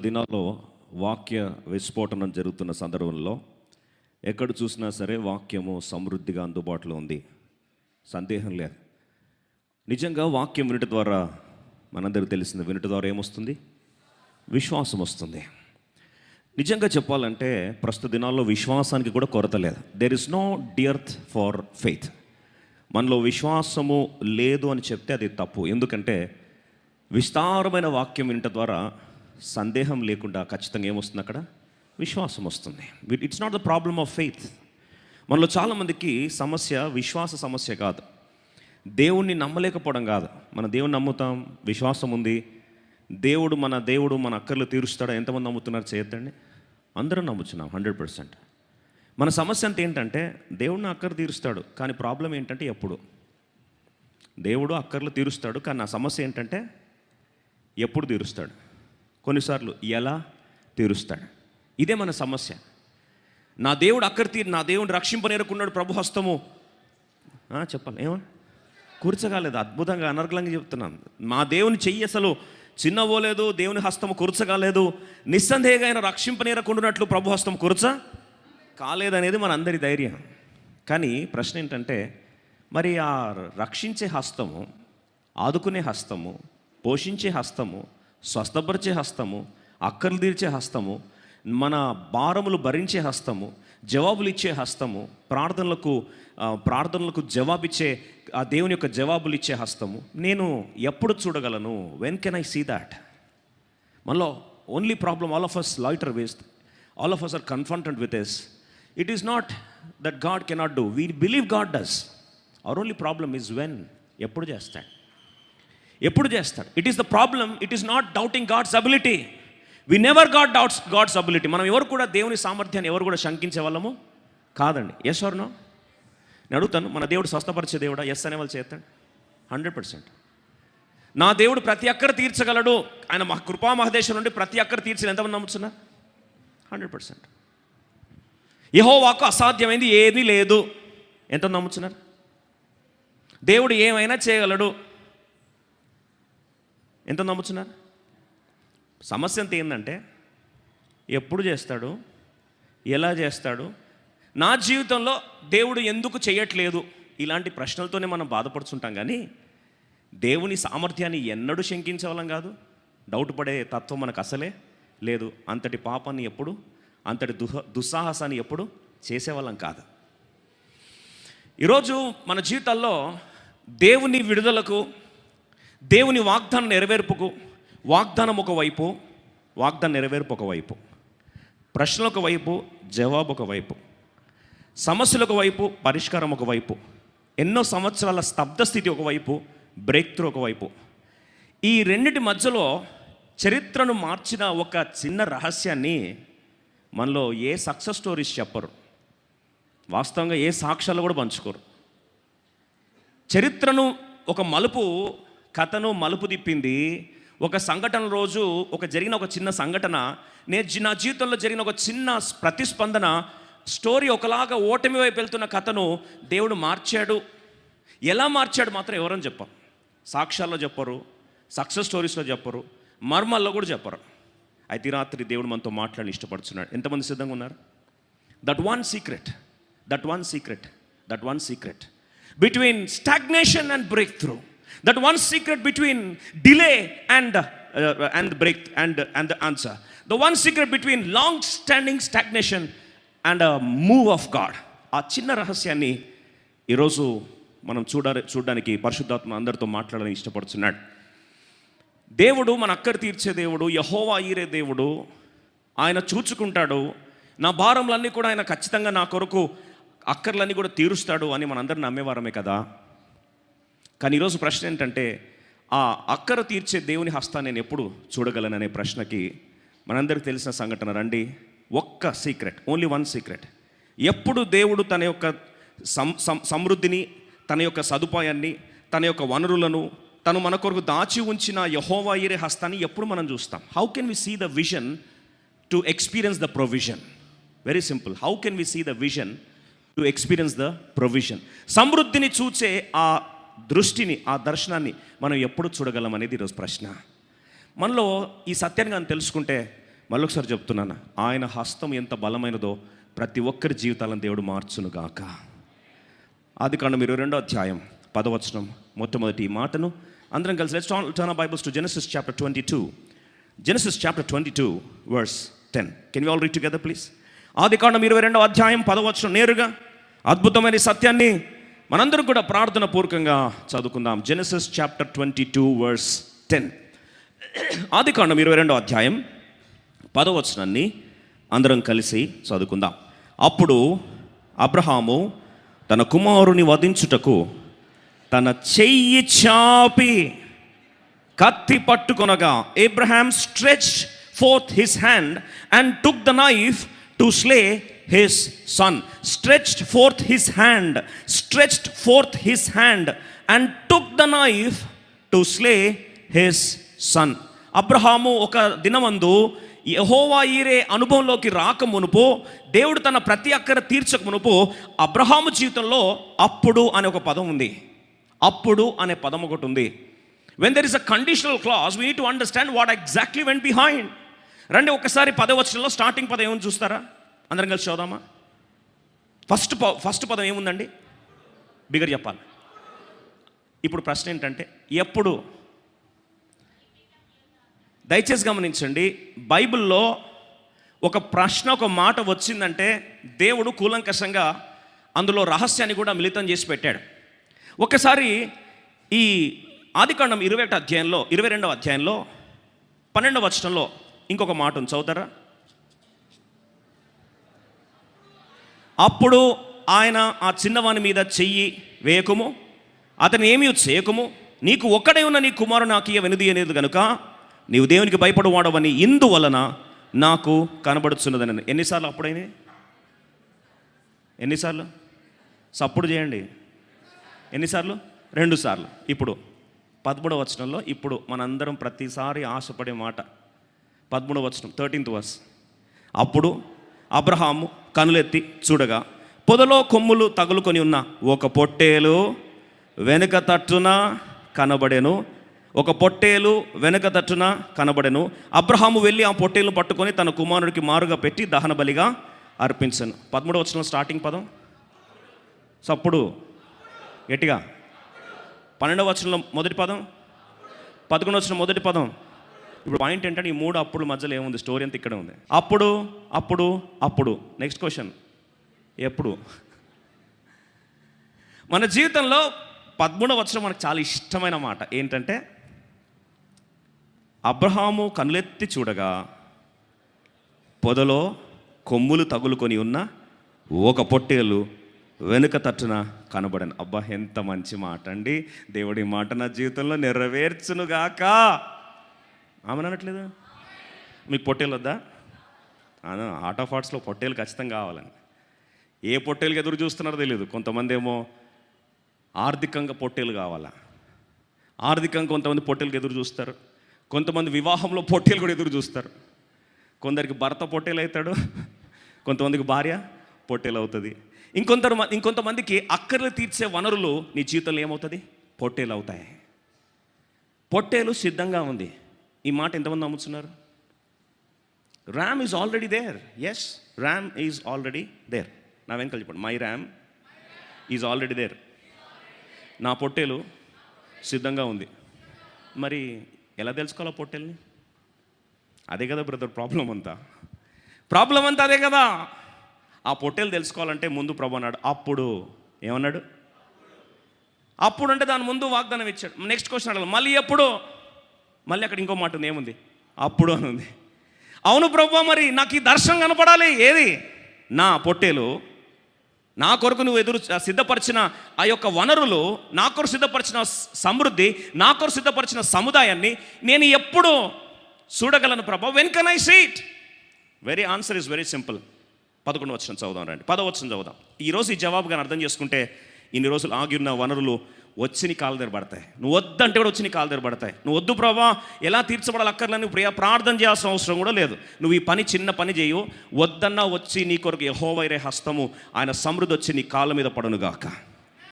దినాల్లో వాక్య విస్ఫోటనం జరుగుతున్న సందర్భంలో ఎక్కడ చూసినా సరే వాక్యము సమృద్ధిగా అందుబాటులో ఉంది. సందేహం లేదు. నిజంగా వాక్యం వినుట ద్వారా మనందరికీ తెలిసింది వినుట ద్వారా ఏమొస్తుంది? విశ్వాసం వస్తుంది. నిజంగా చెప్పాలంటే ప్రస్తుత దినాల్లో విశ్వాసానికి కూడా కొరత లేదు. There is no dearth for faith మనలో విశ్వాసము లేదు అని చెప్తే అది తప్పు. ఎందుకంటే విస్తారమైన వాక్యం వినట ద్వారా సందేహం లేకుండా ఖచ్చితంగా ఏమొస్తుంది అక్కడ? విశ్వాసం వస్తుంది. It's not the problem of faith మనలో చాలామందికి సమస్య విశ్వాస సమస్య కాదు. దేవుణ్ణి నమ్మలేకపోవడం కాదు. మన దేవుని నమ్ముతాం విశ్వాసం ఉంది. దేవుడు మన దేవుడు మన అక్కర్లు తీరుస్తాడా? ఎంతమంది నమ్ముతున్నారు చేయొద్దండి? అందరం నమ్ముతున్నాం హండ్రెడ్ పర్సెంట్. మన సమస్య అంత ఏంటంటే దేవుడిని అక్కర్లు తీరుస్తాడు కానీ ప్రాబ్లం ఏంటంటే ఎప్పుడు? దేవుడు అక్కర్లు తీరుస్తాడు కానీ నా సమస్య ఏంటంటే ఎప్పుడు తీరుస్తాడు? కొన్నిసార్లు ఎలా తీరుస్తాడు? ఇదే మన సమస్య. నా దేవుడు అక్కడి తీరు నా దేవుడు రక్షింపనేరుకున్నాడు ప్రభు హస్తము. చెప్పాలి. ఏమో? కూర్చగాలేదు అద్భుతంగా అనర్గలంగా చెప్తున్నాను. మా దేవుని చెయ్యి అసలు చిన్నవోలేదు దేవుని హస్తము కూర్చగాలేదు. నిస్సందేహంగా ఆయన రక్షింపనేరకుండానట్లు ప్రభు హస్తం కూర్చ కాలేదనేది మన అందరి ధైర్యం. కానీ ప్రశ్న ఏంటంటే మరి ఆ రక్షించే హస్తము ఆదుకునే హస్తము పోషించే హస్తము స్వస్థపరిచే హస్తము అక్కర్లు తీర్చే హస్తము మన భారములు భరించే హస్తము జవాబులు ఇచ్చే హస్తము ప్రార్థనలకు ప్రార్థనలకు జవాబిచ్చే ఆ దేవుని యొక్క జవాబులు ఇచ్చే హస్తము. నేను ఎప్పుడు చూడగలను? When can I see that మనలో only problem all of us loiter waste all of us are content with us it is not that God cannot do we believe God does our only problem is when ఎప్పుడు చేస్తాడు? ఎప్పుడు చేస్తాడు? It is the problem it is not doubting God's ability we never God doubts God's ability మనం ఎవరు కూడా దేవుని సామర్థ్యాన్ని ఎవరు కూడా శంకించే వాళ్ళము కాదండి. ఎస్ ఆర్ నో నేను అడుగుతాను మన దేవుడు స్వస్థపరిచే దేవుడా? ఎస్ అనే వాళ్ళు చేస్తాడు? హండ్రెడ్ పర్సెంట్ నా దేవుడు ప్రతి అక్కర తీర్చగలడు. ఆయన మా కృపా మహదేశం నుండి ప్రతి అక్కర తీర్చిన ఎంతమంది నమ్ముతున్నారు? హండ్రెడ్ పర్సెంట్ యహోవాకు అసాధ్యమైంది ఏదీ లేదు. ఎంత నమ్ముతున్నారు? దేవుడు ఏమైనా చేయగలడు. ఎంత నమ్ముతున్నారు సమస్య అంత ఏంటంటే ఎప్పుడు చేస్తాడు? ఎలా చేస్తాడు? నా జీవితంలో దేవుడు ఎందుకు చేయట్లేదు? ఇలాంటి ప్రశ్నలతోనే మనం బాధపడుతుంటాం కానీ దేవుని సామర్థ్యాన్ని ఎన్నడూ శంకించవలం కాదు. డౌట్ పడే తత్వం మనకు అసలే లేదు. అంతటి పాపాన్ని ఎప్పుడు అంతటి దుహ దుస్సాహసాన్ని ఎప్పుడు చేసేవాళ్ళం కాదు. ఈరోజు మన జీవితాల్లో దేవుని విడుదలకు దేవుని వాగ్దానం నెరవేర్పుకు వాగ్దానం ఒకవైపు వాగ్దానం నెరవేర్పు ఒకవైపు ప్రశ్నలు ఒకవైపు జవాబు ఒకవైపు సమస్యలు ఒకవైపు పరిష్కారం ఒకవైపు ఎన్నో సంవత్సరాల స్తబ్ద స్థితి ఒకవైపు బ్రేక్ త్రూ ఒకవైపు ఈ రెండిటి మధ్యలో చరిత్రను మార్చిన ఒక చిన్న రహస్యాన్ని మనలో ఏ సక్సెస్ స్టోరీస్ చెప్పరు. వాస్తవంగా ఏ సాక్ష్యాలు కూడా పంచుకోరు. చరిత్రను ఒక మలుపు కథను మలుపు తిప్పింది. ఒక సంఘటన రోజు ఒక జరిగిన ఒక చిన్న సంఘటన. నేను నా జీవితంలో జరిగిన ఒక చిన్న ప్రతిస్పందన. స్టోరీ ఒకలాగా ఓటమి వైపు వెళ్తున్న కథను దేవుడు మార్చాడు. ఎలా మార్చాడు మాత్రం ఎవరని చెప్పరు. సాక్ష్యాల్లో చెప్పరు సక్సెస్ స్టోరీస్లో చెప్పరు మర్మల్లో కూడా చెప్పరు. అయితే రాత్రి దేవుడు మనతో మాట్లాడి ఇష్టపడుతున్నాడు ఎంతమంది సిద్ధంగా ఉన్నారు? That one secret that one secret that one secret between stagnation and breakthrough that one secret between delay and and break and and the answer the one secret between long standing stagnation and move of God ఆ చిన్న రహస్యాన్ని ఈరోజు మనం చూడ చూడడానికి పరిశుద్ధాత్మ అందరితో మాట్లాడాలని ఇష్టపడుతున్నాడు. దేవుడు మన అక్కర తీర్చే దేవుడు యహోవా ఈరే దేవుడు ఆయన చూచుకుంటాడు. నా భారంలన్నీ కూడా ఆయన ఖచ్చితంగా నా కొరకు అక్కర్లన్నీ కూడా తీరుస్తాడు అని మనందరం నమ్మేవారమే కదా. కానీ ఈరోజు ప్రశ్న ఏంటంటే ఆ అక్కర తీర్చే దేవుని హస్తాన్ని నేను ఎప్పుడు చూడగలననే ప్రశ్నకి మనందరికి తెలిసిన సంఘటన రండి. ఒక్క సీక్రెట్ ఓన్లీ వన్ సీక్రెట్. ఎప్పుడు దేవుడు తన యొక్క సం సమృద్ధిని తన యొక్క సదుపాయాన్ని తన యొక్క వనరులను తను మన కొరకు దాచి ఉంచిన యహోవాయిరే హస్తాన్ని ఎప్పుడు మనం చూస్తాం? How can we see the vision to experience the provision very simple how can we see the vision to experience the provision సమృద్ధిని చూచే ఆ దృష్టిని ఆ దర్శనాన్ని మనం ఎప్పుడు చూడగలం అనేది ఈరోజు ప్రశ్న. మనలో ఈ సత్యాన్ని కానీ తెలుసుకుంటే మళ్ళొకసారి చెప్తున్నాను ఆయన హస్తం ఎంత బలమైనదో ప్రతి ఒక్కరి జీవితాలను దేవుడు మార్చునుగాక గాక. ఆది కాండం ఇరవై రెండో అధ్యాయం పదవచనం మొట్టమొదటి ఈ మాటను. అందరం కలిసి let's turn Bibles to Genesis chapter twenty two Genesis chapter twenty two verse ten can you all read together please ఆది కాండం ఇరవై రెండో అధ్యాయం పదవచనం నేరుగా అద్భుతమైన సత్యాన్ని మనందరం కూడా ప్రార్థన పూర్వకంగా చదువుకుందాం. Genesis chapter twenty two verse ten ఆది కాండం ఇరవై రెండో అధ్యాయం పదవచనాన్ని అందరం కలిసి చదువుకుందాం. అప్పుడు అబ్రహాము తన కుమారుని వధించుటకు తన చెయ్యి చాపి కత్తి పట్టుకొనగా Abraham stretch forth his hand and took the knife to slay his son stretched forth his hand stretched forth his hand and took the knife to slay his son Abraham ఒక దినమందు యహోవా ఈరే అనుభవంలోకి రాక మునుపు దేవుడు తన ప్రతి అక్కర తీర్చక మునుపు అబ్రహాము జీవితంలో అప్పుడు అనే ఒక పదం ఉంది. అప్పుడు అనే పదం ఒకటి ఉంది. When there is a conditional clause we to understand what exactly when behind రండి ఒకసారి పదవచనంలో స్టార్టింగ్ పదం ఏమని చూస్తారా? అందరం కలిసి చూద్దామా ఫస్ట్ ప ఫస్ట్ పదం ఏముందండి? బిగర్ చెప్పాలి. ఇప్పుడు ప్రశ్న ఏంటంటే ఎప్పుడు? దయచేసి గమనించండి బైబిల్లో ఒక ప్రశ్న ఒక మాట వచ్చిందంటే దేవుడు కూలంకషంగా అందులో రహస్యాన్ని కూడా మిళితం చేసి పెట్టాడు. ఒకసారి ఈ ఆదికాండం ఇరవై ఒకటి అధ్యాయంలో ఇరవై రెండవ అధ్యాయంలో పన్నెండవ వచనంలో ఇంకొక మాట ఉంది. చదువుతారా? అప్పుడు ఆయన ఆ చిన్నవాని మీద చెయ్యి వేయకము అతను ఏమీ చేయకము నీకు ఒక్కడే ఉన్న నీ కుమారుడు నాకు ఇయ్య వెనుది అనేది కనుక నీవు దేవునికి భయపడవాడవని ఇందువలన నాకు కనబడుతున్నదని ఎన్నిసార్లు అప్పుడైనా ఎన్నిసార్లు? సప్పుడు చేయండి. ఎన్నిసార్లు? రెండు సార్లు. ఇప్పుడు పదమూడవ వచనంలో ఇప్పుడు మనందరం ప్రతిసారి ఆశపడే మాట. పదమూడవ వచనం థర్టీన్త్ వర్స్. అప్పుడు అబ్రహాము కనులెత్తి చూడగా పొదలో కొమ్ములు తగులుకొని ఉన్న ఒక పొట్టేలు వెనుక తట్టున కనబడెను. ఒక పొట్టేలు వెనుక తట్టున కనబడెను. అబ్రహాము వెళ్ళి ఆ పొట్టేలు పట్టుకొని తన కుమారుడికి మారుగా పెట్టి దహన బలిగా అర్పించను. పదమూడవ వచ్చిన స్టార్టింగ్ పదం. సప్పుడు గట్టిగా. పన్నెండవ వచనంలో మొదటి పదం. పదకొండవ వచ్చిన మొదటి పదం. ఇప్పుడు పాయింట్ ఏంటంటే ఈ మూడు అప్పుడు మధ్యలో ఏముంది? స్టోరీ అంతా ఇక్కడ ఉంది. అప్పుడు అప్పుడు అప్పుడు. నెక్స్ట్ క్వశ్చన్ ఎప్పుడు? మన జీవితంలో పద్మూడవ వచ్చిన మనకు చాలా ఇష్టమైన మాట ఏంటంటే అబ్రహాము కనులెత్తి చూడగా పొదలో కొమ్ములు తగులుకొని ఉన్న ఒక పొట్టేలు వెనుక తట్టున కనబడను. అబ్బా ఎంత మంచి మాట అండి దేవుడి మాట నా జీవితంలో నెరవేర్చునుగాక. ఆమె అనట్లేదు? మీకు పొట్టేలు వద్దా? ఆర్ట్ ఆఫ్ ఆర్ట్స్లో పొట్టేలు ఖచ్చితంగా కావాలని ఏ పొట్టేలుకి ఎదురు చూస్తున్నారో తెలియదు. కొంతమంది ఏమో ఆర్థికంగా పొట్టేలు కావాలా? ఆర్థికంగా కొంతమంది పొట్టేలకు ఎదురు చూస్తారు. కొంతమంది వివాహంలో పొట్టేలు కూడా ఎదురు చూస్తారు. కొందరికి భర్త పొట్టేలు అవుతాడు. కొంతమందికి భార్య పొట్టేలు అవుతుంది. ఇంకొంత ఇంకొంతమందికి అక్కర్లు తీర్చే వనరులు నీ జీవితంలో ఏమవుతుంది? పొట్టేలు అవుతాయి. పొట్టేలు సిద్ధంగా ఉంది. ఈ మాట ఎంతమంది నమ్ముతున్నారు? Ram is already there yes ram is already there నా వెనకాల చెప్పండి. My ram is already there నా పొట్టేలు సిద్ధంగా ఉంది. మరి ఎలా తెలుసుకోవాలా పొట్టేల్ని? అదే కదా బ్రదర్ ప్రాబ్లం అంతా. ప్రాబ్లం అంతా అదే కదా. ఆ పొట్టేలు తెలుసుకోవాలంటే ముందు ప్రభు అన్నాడు అప్పుడు ఏమన్నాడు? అప్పుడు అంటే దాని ముందు వాగ్దానం ఇచ్చాడు. నెక్స్ట్ క్వశ్చన్ అడగాలి. మళ్ళీ ఎప్పుడు? మళ్ళీ అక్కడ ఇంకో మాట ఉంది ఏముంది? అప్పుడు అని ఉంది. అవును ప్రభు మరి నాకు ఈ దర్శనం కనపడాలి. ఏది? నా పొట్టేలు. నా కొరకు నువ్వు ఎదురు సిద్ధపరిచిన ఆ యొక్క వనరులు నా కొరకు సిద్ధపరిచిన సమృద్ధి నా కొరకు సిద్ధపరిచిన సముదాయాన్ని నేను ఎప్పుడు చూడగలను ప్రభా. When can I see it very answer is very simple పదకొండు వచ్చిన చదువుదాం రండి. పదవచ్చిన చదువుదాం. ఈరోజు ఈ జవాబు కానీ అర్థం చేసుకుంటే ఇన్ని రోజులు ఆగి ఉన్న వనరులు వచ్చి నీ కాలు దగ్గర పడతాయి. నువ్వు వద్దంటే కూడా వచ్చి నీ కాలు దగ్గర పడతాయి. నువ్వు వద్దు ప్రభా ఎలా తీర్చబడాలి అక్కర్లని ప్రియ ప్రార్థన చేయాల్సిన అవసరం కూడా లేదు. నువ్వు ఈ పని చిన్న పని చేయు. వద్దన్నా వచ్చి నీ కొరకు యహోవైరే హస్తము. ఆయన సమృద్ధి వచ్చి నీ కాళ్ళ మీద పడనుగాక.